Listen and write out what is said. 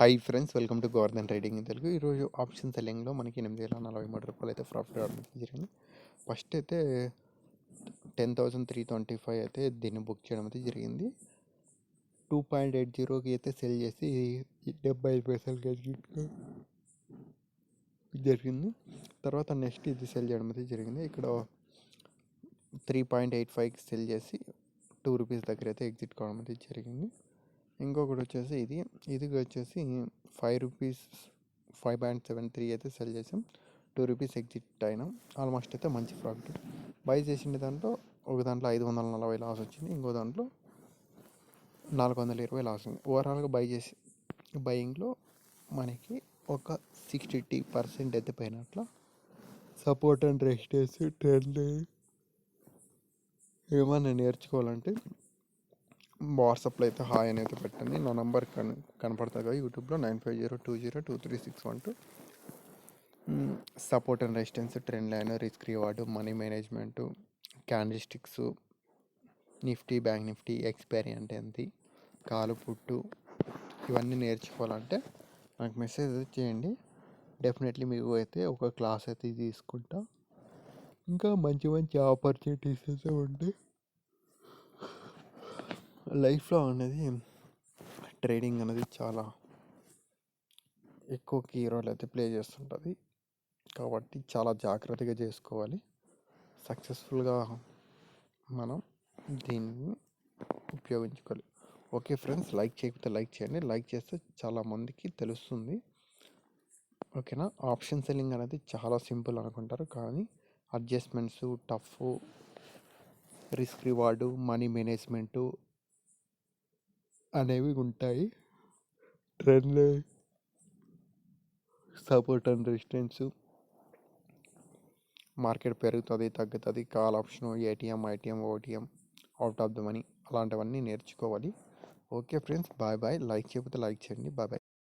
Hi friends welcome to government trading in Telugu ఈరోజు option సెల్లింగ్లో మనకి ఎనిమిది వేల నలభై మూడు రూపాయలు అయితే ప్రాఫిట్ రావడం జరిగింది. ఫస్ట్ అయితే ten thousand three twenty five అయితే దీన్ని బుక్ చేయడం అయితే జరిగింది. టూ పాయింట్ ఎయిట్ జీరోకి అయితే సెల్ చేసి డెబ్బై ఐదు పైసలకి జరిగింది. తర్వాత నెక్స్ట్ ఇది సెల్ చేయడం అయితే జరిగింది. ఇక్కడ త్రీ పాయింట్ ఎయిట్ ఫైవ్కి సెల్ చేసి టూ రూపీస్ దగ్గర అయితే ఎగ్జిట్ కావడం అయితే జరిగింది. ఇంకొకటి వచ్చేసి ఇది. ఇది వచ్చేసి five rupees five point seven three అయితే సెల్ చేసాం. టూ రూపీస్ ఎగ్జిట్ అయినాం. ఆల్మోస్ట్ అయితే మంచి ప్రాఫిట్ బై చేసిన దాంట్లో ఒక దాంట్లో ఐదు వందల నలభై లాస్ వచ్చింది. ఇంకో దాంట్లో నాలుగు వందల ఇరవై లాస్ ఉంది. ఓవరాల్గా బై చేసి బయింగ్లో మనకి ఒక సిక్స్టీ పర్సెంట్ అయితే పోయినట్ల. సపోర్ట్ అండ్ రెసిస్టెన్స్ ట్రెండ్ ఏమన్నా నేర్చుకోవాలంటే వాట్సాప్లో అయితే హాయ్ అని అయితే పెట్టండి. నా నంబర్ కన్ కనపడుతుంది కదా యూట్యూబ్లో nine five zero two zero two three six one two. Support and resistance trend line risk reward money management candlesticks Nifty bank Nifty expiry అంటే ఎంత కాలు పుట్టు ఇవన్నీ నేర్చుకోవాలంటే నాకు మెసేజ్ చేయండి. డెఫినెట్లీ మీకు అయితే ఒక క్లాస్ అయితే తీసుకుంటా. ఇంకా మంచి మంచి ఆపర్చునిటీస్ అయితే ఉంటాయి. లైఫ్లో అనేది ట్రేడింగ్ అనేది చాలా ఎక్కువ కీ రోల్ అయితే ప్లే చేస్తుంటుంది. కాబట్టి చాలా జాగ్రత్తగా చేసుకోవాలి. సక్సెస్ఫుల్గా మనం దీన్ని ఉపయోగించుకోవాలి. ఓకే ఫ్రెండ్స్ లైక్ చేయకపోతే లైక్ చేయండి. లైక్ చేస్తే చాలా మందికి తెలుస్తుంది. ఓకేనా? ఆప్షన్ సెల్లింగ్ అనేది చాలా సింపుల్ అనుకుంటారు. కానీ adjustments tough risk reward money management అనేవి ఉంటాయి. Trend support and resistance. Market పెరుగుతుంది తగ్గుతుంది call option ATM ITM OTM out of the money అలాంటివన్నీ నేర్చుకోవాలి. Okay friends bye bye. Like చేయకపోతే లైక్ చేయండి. Bye bye.